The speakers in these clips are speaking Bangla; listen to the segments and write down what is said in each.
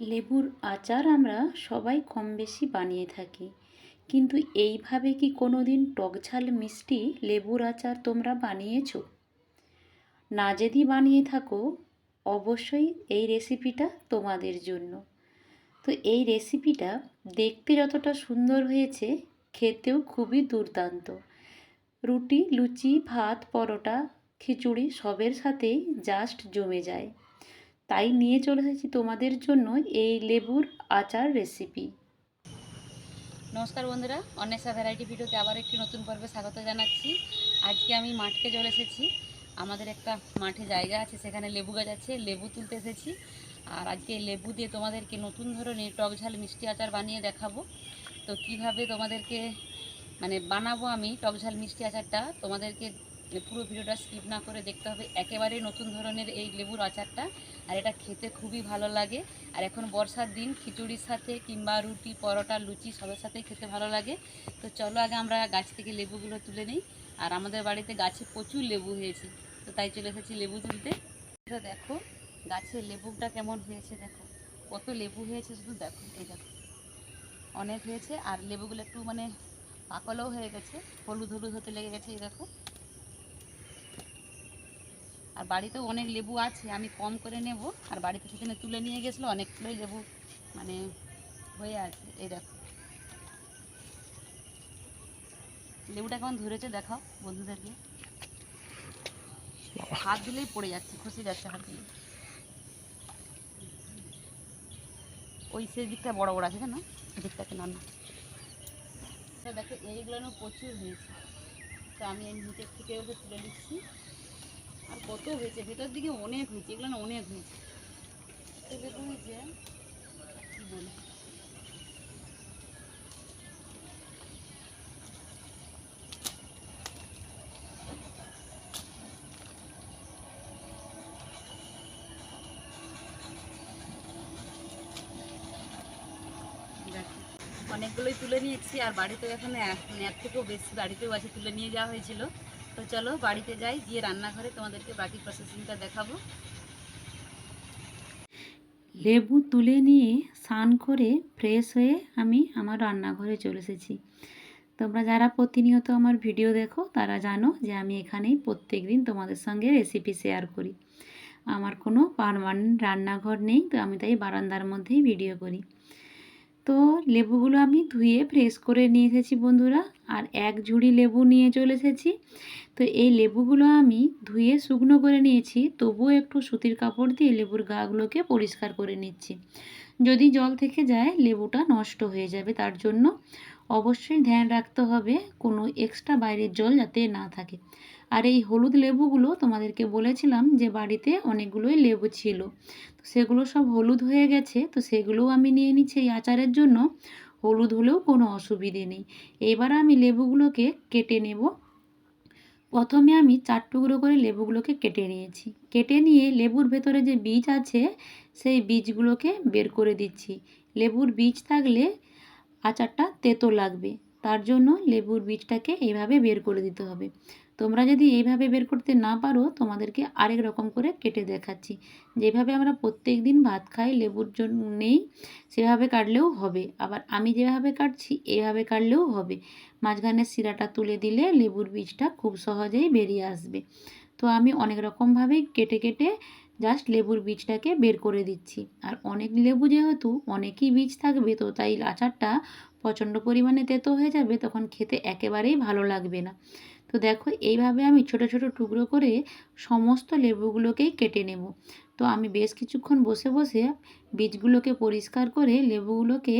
লেবুর আচার আমরা সবাই কম বেশি বানিয়ে থাকি। কিন্তু এইভাবে কি কোনো দিন টকঝাল মিষ্টি লেবুর আচার তোমরা বানিয়েছো? না যদি বানিয়ে থাকো, অবশ্যই এই রেসিপিটা তোমাদের জন্য। তো এই রেসিপিটা দেখতে যতটা সুন্দর হয়েছে, খেতেও খুবই দুর্দান্ত। রুটি, লুচি, ভাত, পরোটা, খিচুড়ি সবের সাথেই জাস্ট জমে যায়। তাই নিয়ে চলে এসেছি তোমাদের জন্য এই লেবুর আচার রেসিপি নমস্কার বন্ধুরা, অন্বেষা ভ্যারাইটি ভিডিওতে আবার একটি নতুন পর্বে স্বাগত জানাচ্ছি। আজকে আমি মাঠকে চলে এসেছি। আমাদের একটা মাঠে জায়গা আছে, সেখানে লেবু গাছ আছে, লেবু তুলতে এসেছি। আর আজকে লেবু দিয়ে তোমাদেরকে নতুন ধরনের টক ঝাল মিষ্টি আচার বানিয়ে দেখাবো। তো কীভাবে তোমাদেরকে মানে বানাবো আমি টক ঝাল মিষ্টি আচারটা, তোমাদেরকে পুরো ভিডিওটা স্কিপ না করে দেখতে হবে। একেবারে নতুন ধরনের এই লেবুর আচারটা, আর এটা খেতে খুবই ভালো লাগে। আর এখন বর্ষার দিন, খিচুড়ির সাথে কিংবা রুটি, পরোটা, লুচি সবের সাথেই খেতে ভালো লাগে। তো চলো আগে আমরা গাছ থেকে লেবুগুলো তুলে নিই। আর আমাদের বাড়িতে গাছে প্রচুর লেবু হয়েছে। তো তাই চলে এসেছি লেবু তুলতে। দেখো গাছের লেবুটা কেমন হয়েছে দেখো। কত লেবু হয়েছে শুধু দেখো, এই দেখো। অনেক হয়েছে, আর লেবুগুলো একটু মানে পাকলেও হয়ে গেছে, হলুদ হলুদ হতে লেগে গেছে, এই দেখো। আর বাড়িতেও অনেক লেবু আছে, আমি কম করে নেব। আর বাড়িতে সেখানে তুলে নিয়ে গেছিল, অনেকগুলোই লেবু মানে হয়ে আছে, এই দেখো। লেবুটা কেমন ধরেছে দেখাও বন্ধুদেরকে। হাত দিলেই পড়ে যাচ্ছে, খসে যাচ্ছে হাত দিলে ওই সেই দিকটা বড় বড় আছে না দিকটাকে না দেখো, এইগুলো প্রচুর হয়েছে। তো আমি এই নিচের থেকে ওকে তুলে নিচ্ছি আর কত হয়েছে? ভেতর দিকে অনেক হয়েছে এগুলো না অনেক হয়েছে। এত লেবু হয়েছে কি বলি? অনেকগুলোই তুলে নিয়েছি আর বাড়িতে এখানে এক থেকেও বেশি বাড়িতেও আছে তুলে নিয়ে যাওয়া হয়েছিল। তো চলো বাড়িতে যাই, গিয়ে রান্নাঘরে তোমাদেরকে বাকি প্রসেসিংটা দেখাবো। লেবু তুলে নিয়ে স্নান করে ফ্রেশ হয়ে আমি আমার রান্নাঘরে চলে এসেছি। তোমরা যারা প্রতিনিয়ত আমার ভিডিও দেখো, তারা জানো যে আমি এখানেই প্রত্যেক দিন তোমাদের সঙ্গে রেসিপি শেয়ার করি। আমার কোনো পারমানেন্ট রান্নাঘর নেই, তো আমি তাই বারান্দার মধ্যেই ভিডিও করি। তো লেবুগুলো আমি ধুয়ে ফ্রেশ করে নিয়ে এসেছি বন্ধুরা, আর এক ঝুড়ি লেবু নিয়ে চলে এসেছি। তো এই লেবুগুলো আমি ধুয়ে শুকনো করে নিয়েছি, তবুও একটু সুতির কাপড় দিয়ে লেবুর গাগুলোকে পরিষ্কার করে নিচ্ছি। যদি জল থেকে যায়, লেবুটা নষ্ট হয়ে যাবে তার জন্য। অবশ্যই ধ্যান রাখতে হবে, কোনো এক্সট্রা বাইরের জল যাতে না থাকে। আর এই হলুদ লেবুগুলো তোমাদেরকে বলেছিলাম যে বাড়িতে অনেকগুলোই লেবু ছিল। তো সেগুলো সব হলুদ হয়ে গেছে, তো সেগুলোও আমি নিয়ে নিচ্ছি এই আচারের জন্য। হলুদ হলেও কোনো অসুবিধে নেই। এবার আমি লেবুগুলোকে কেটে নেব। প্রথমে আমি চার টুকরো করে লেবুগুলোকে কেটে নিয়েছি। কেটে নিয়ে লেবুর ভেতরে যে বীজ আছে, সেই বীজগুলোকে বের করে দিচ্ছি। লেবুর বীজ থাকলে আচারটা তেতো লাগবে। তার জন্য লেবুর বীজটাকে এইভাবে বের করে দিতে হবে। তোমরা যদি এইভাবে বের করতে না পারো, তোমাদেরকে আরেক রকম করে কেটে দেখাচ্ছি। যেভাবে আমরা প্রত্যেক দিন ভাত খাই লেবুর জন্য নেই সেভাবে কাটলেও হবে। আবার আমি যেভাবে কাটছি, এইভাবে কাটলেও হবে। মাঝখানে শিরাটা তুলে দিলে লেবুর বীজটা খুব সহজেই বেরিয়ে আসবে। তো আমি অনেক রকমভাবেই কেটে কেটে জাস্ট লেবুর বীজটাকে বের করে দিচ্ছি। আর অনেক লেবু যেহেতু অনেকই বীজ থাকবে, তো তাই আচারটা প্রচণ্ড পরিমাণে তেতো হয়ে যাবে, তখন খেতে একেবারেই ভালো লাগবে না। তো দেখো, এইভাবে আমি ছোট ছোট টুকরো করে সমস্ত লেবুগুলোকেই কেটে নেব। তো আমি বেশ কিছুক্ষণ বসে বসে বীজগুলোকে পরিষ্কার করে লেবুগুলোকে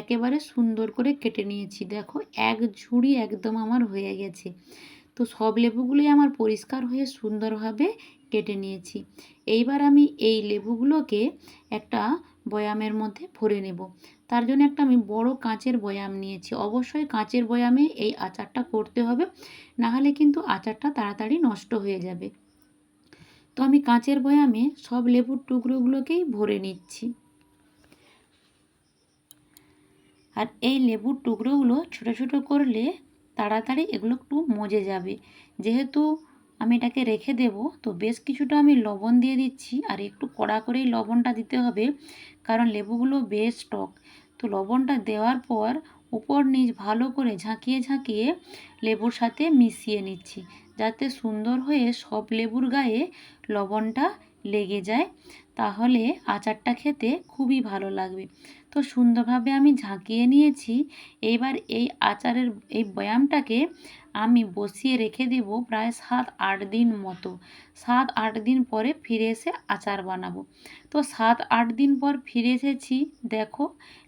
একেবারে সুন্দর করে কেটে নিয়েছি। দেখো, এক ঝুড়ি একদম আমার হয়ে গেছে। তো সব লেবুগুলোই আমার পরিষ্কার হয়ে সুন্দরভাবে কেটে নিয়েছি। এইবার আমি এই লেবুগুলোকে একটা বয়ামের মধ্যে ভরে নেব। তার জন্য একটা আমি বড় কাঁচের বয়াম নিয়েছি। অবশ্যই কাঁচের বয়ামে এই আচারটা করতে হবে, নাহলে কিন্তু আচারটা তাড়াতাড়ি নষ্ট হয়ে যাবে। তো আমি কাঁচের বয়ামে সব লেবুর টুকরোগুলোকেই ভরে নিচ্ছি। আর এই লেবুর টুকরোগুলো ছোট ছোট করলে তাড়াতাড়ি এগুলো একটু মজে যাবে। যেহেতু আমি এটাকে রেখে দেব। তো বেশ কিছুটা আমি লবণ দিয়ে দিচ্ছি আর একটু কড়া করেই লবণটা দিতে হবে, কারণ লেবুগুলো বেশ টক। তো লবণটা দেওয়ার পর উপর নিচ ভালো করে ঝাঁকিয়ে ঝাঁকিয়ে লেবুর সাথে মিশিয়ে নিচ্ছি, যাতে সুন্দর হয়ে সব লেবুর গায়ে লবণটা লেগে যায়। তাহলে আচারটা খেতে খুবই ভালো লাগবে। তো সুন্দরভাবে আমি ঝাঁকিয়ে নিয়েছি, এইবার এই আচারের, এই বয়ামটাকে আমি বসিয়ে রেখে দেব প্রায় সাত আট দিন মতো। সাত আট দিন পরে ফিরে এসে আচার বানাবো। তো সাত আট দিন পর ফিরে এসেছি, দেখো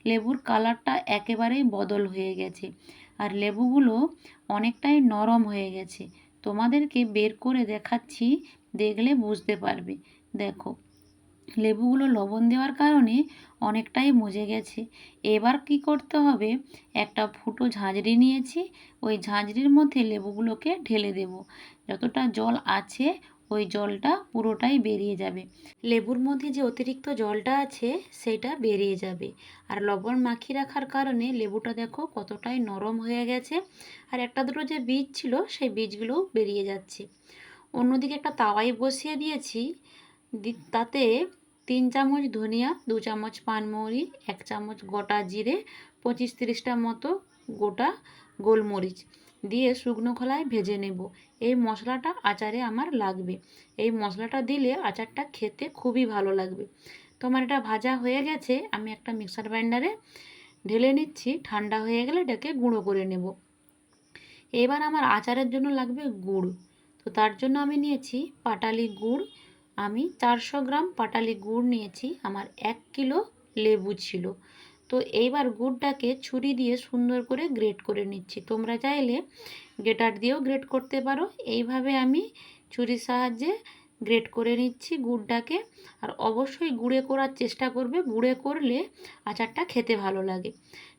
লেবুর কালারটা একেবারেই বদল হয়ে গেছে। আর লেবুগুলো অনেকটাই নরম হয়ে গেছে। তোমাদেরকে বের করে দেখাচ্ছি, দেখলে বুঝতে পারবে। দেখো লেবুগুলো লবণ দেওয়ার কারণে অনেকটাই মজে গেছে। এবার কি করতে হবে? একটা ফুটো ঝাঁঝরি নিয়েছি, ওই ঝাঁঝরির মধ্যে লেবুগুলোকে ঢেলে দেব। যতটা জল আছে, ওই জলটা পুরোটাই বেরিয়ে যাবে। লেবুর মধ্যে যে অতিরিক্ত জলটা আছে, সেটা বেরিয়ে যাবে। আর লবণ মাখিয়ে রাখার কারণে লেবুটা দেখো কতটাই নরম হয়ে গেছে। আর একটা দুটো যে বীজ ছিল, সেই বীজগুলোও বেরিয়ে যাচ্ছে। অন্যদিকে একটা তাওয়াই বসিয়ে দিয়েছি তাতে তিন চামচ ধনিয়া, দু চামচ পানমৌরি এক চামচ গোটা জিরে, পঁচিশ তিরিশটা মতো গোটা গোলমরিচ দিয়ে শুকনো খোলায় ভেজে নেব। এই মশলাটা আচারে আমার লাগবে। এই মশলাটা দিলে আচারটা খেতে খুবই ভালো লাগবে। তো আমার এটা ভাজা হয়ে গেছে, আমি একটা মিক্সার গ্রাইন্ডারে ঢেলে নিচ্ছি, ঠান্ডা হয়ে গেলে এটাকে গুঁড়ো করে নেব। এবার আমার আচারের জন্য লাগবে গুড়। তো তার জন্য আমি নিয়েছি পাটালি গুড় আমি চারশো গ্রাম পাটালি গুড় নিয়েছি, আমার এক কিলো লেবু ছিল। তো এইবার গুড়টাকে ছুরি দিয়ে সুন্দর করে গ্রেট করে নিচ্ছি। তোমরা চাইলে গ্রেটার দিয়েও গ্রেট করতে পারো। এইভাবে আমি ছুরির সাহায্যে গ্রেট করে নিচ্ছি গুড়টাকে। আর অবশ্যই গুঁড়ে করার চেষ্টা করবে। গুঁড়ে করলে আচারটা খেতে ভালো লাগে।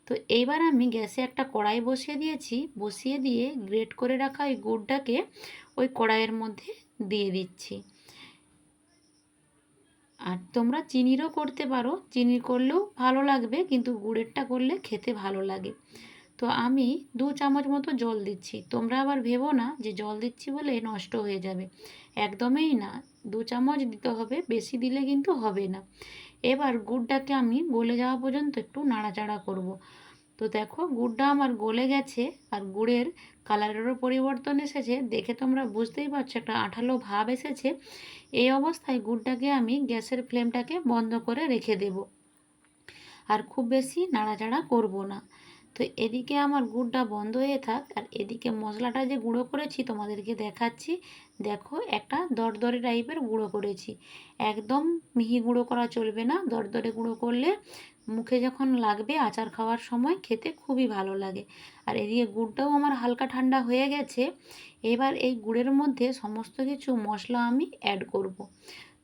তো এইবার আমি গ্যাসে একটা কড়াই বসিয়ে দিয়েছি। বসিয়ে দিয়ে গ্রেট করে রাখা ওই গুড়টাকে ওই কড়াইয়ের মধ্যে দিয়ে দিচ্ছি। আর তোমরা চিনিরও করতে পারো চিনি করলেও ভালো লাগবে, কিন্তু গুড়েরটা করলে খেতে ভালো লাগে। তো আমি দু চামচ মতো জল দিচ্ছি। তোমরা আবার ভেবো না যে জল দিচ্ছি বলে নষ্ট হয়ে যাবে। একদমই না। দু চামচ দিতে হবে, বেশি দিলে কিন্তু হবে না। এবার গুড়টাকে আমি গলে যাওয়া পর্যন্ত একটু নাড়াচাড়া করব। তো দেখো গুড়টা আমার গলে গেছে আর গুড়ের কালারেরও পরিবর্তন এসেছে। দেখে তোমরা বুঝতেই পারছ একটা আঠালো ভাব এসেছে। এই অবস্থায় গুড়টাকে আমি গ্যাসের ফ্লেমটাকে বন্ধ করে রেখে দেব। আর খুব বেশি নাড়াচাড়া করব না। তো এদিকে আমার গুড়টা বন্ধ হয়ে থাক আর এদিকে মশলাটা যে গুঁড়ো করেছি তোমাদেরকে দেখাচ্ছি। দেখো একটা দরদরে টাইপের গুঁড়ো করেছি। একদম মিহি গুঁড়ো করা চলবে না। দরদরে গুঁড়ো করলে মুখে যখন লাগবে আচার খাওয়ার সময় খেতে খুবই ভালো লাগে। আর এদিকে গুড়টাও আমার হালকা ঠান্ডা হয়ে গেছে। এবার এই গুড়ের মধ্যে সমস্ত কিছু মশলা আমি অ্যাড করব।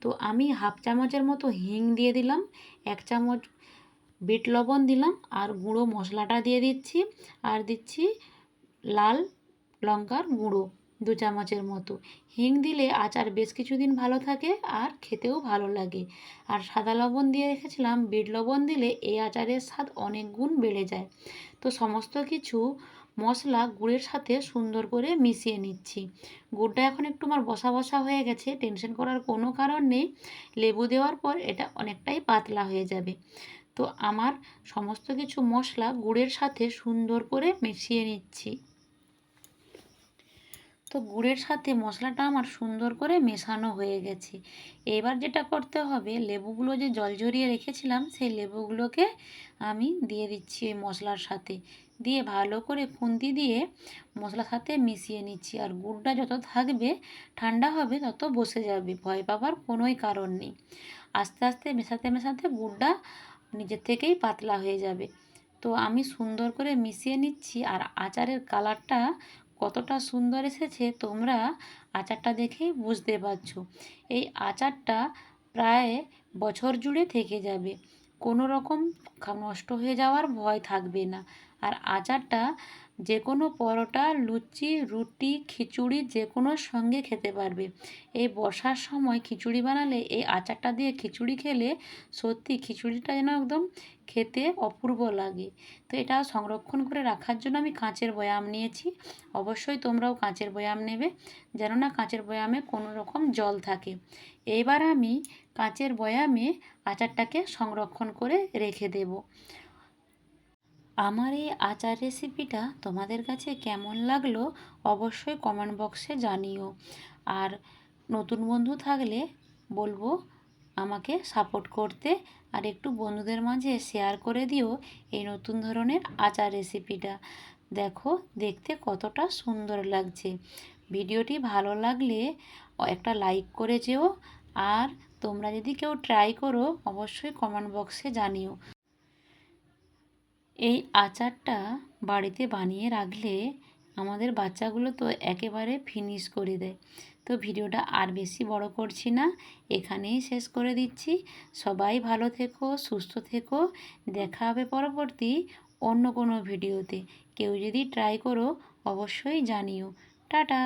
তো আমি হাফ চামচের মতো হিং দিয়ে দিলাম, এক চামচ বিট লবণ দিলাম আর গুঁড়ো মশলাটা দিয়ে দিচ্ছি। আর দিচ্ছি লাল লঙ্কার গুঁড়ো। দু চামচের মতো। হিং দিলে আচার বেশ কিছুদিন ভালো থাকে আর খেতেও ভালো লাগে। আর সাদা লবণ দিয়ে রেখেছিলাম, বিট লবণ দিলে এই আচারের স্বাদ অনেক গুণ বেড়ে যায়। তো সমস্ত কিছু মশলা গুড়ের সাথে সুন্দর করে মিশিয়ে নিচ্ছি। গুড়টা এখন একটু আমার বসা বসা হয়ে গেছে, টেনশন করার কোনো কারণ নেই। লেবু দেওয়ার পর এটা অনেকটাই পাতলা হয়ে যাবে। তো আমার সমস্ত কিছু মশলা গুড়ের সাথে সুন্দর করে মিশিয়ে নিচ্ছি। তো গুড়ের সাথে মশলাটা আমার সুন্দর করে মেশানো হয়ে গেছে। এবার যেটা করতে হবে, লেবুগুলো যে জল ঝরিয়ে রেখেছিলাম, সেই লেবুগুলোকে আমি দিয়ে দিচ্ছি ওই মশলার সাথে। দিয়ে ভালো করে খুন্তি দিয়ে মশলার সাথে মিশিয়ে নিচ্ছি। আর গুড়টা যত থাকবে, ঠান্ডা হবে, তত বসে যাবে। ভয় পাবার কোনোই কারণ নেই। আস্তে আস্তে মেশাতে মেশাতে গুড়টা নিজের থেকেই পাতলা হয়ে যাবে। তো আমি সুন্দর করে মিশিয়ে নিচ্ছি। আর আচারের কালারটা কতটা সুন্দর এসেছে তোমরা আচারটা দেখেই বুঝতে পারছ। এই আচারটা প্রায় বছর জুড়ে থেকে যাবে। কোনো রকম নষ্ট হয়ে যাওয়ার ভয় থাকবে না। আর আচারটা যে কোনো পরোটা, লুচি, রুটি, খিচুড়ি যে কোনো সঙ্গে খেতে পারবে। এই বর্ষার সময় খিচুড়ি বানালে, এই আচারটা দিয়ে খিচুড়ি খেলে সত্যি খিচুড়িটা যেন একদম খেতে অপূর্ব লাগে। তো এটা সংরক্ষণ করে রাখার জন্য আমি কাঁচের বয়াম নিয়েছি। অবশ্যই তোমরাও কাঁচের বয়াম নেবে যেন না কাঁচের বয়ামে কোনো রকম জল থাকে। এইবার আমি কাঁচের বয়ামে আচারটাকে সংরক্ষণ করে রেখে দেব। আমার এই আচার রেসিপিটা তোমাদের কাছে কেমন লাগল অবশ্যই কমেন্ট বক্সে জানিও। আর নতুন বন্ধু থাকলে বলব আমাকে সাপোর্ট করতে আর একটু বন্ধুদের মাঝে শেয়ার করে দিও এই নতুন ধরনের আচার রেসিপিটা দেখো, দেখতে কতটা সুন্দর লাগছে। ভিডিওটি ভালো লাগলে একটা লাইক করে যেও। আর তোমরা যদি কেউ ট্রাই করো, অবশ্যই কমেন্ট বক্সে জানিও। এই আচারটা বাড়িতে বানিয়ে রাখলে আমাদের বাচ্চাগুলো তো একেবারে ফিনিশ করে দেয়। তো ভিডিওটা আর বেশি বড় করছি না, এখানেই শেষ করে দিচ্ছি। সবাই ভালো থেকো, সুস্থ থেকো। দেখা হবে পরবর্তী অন্য কোনো ভিডিওতে। কেউ যদি ট্রাই করো, অবশ্যই জানিও। টাটা!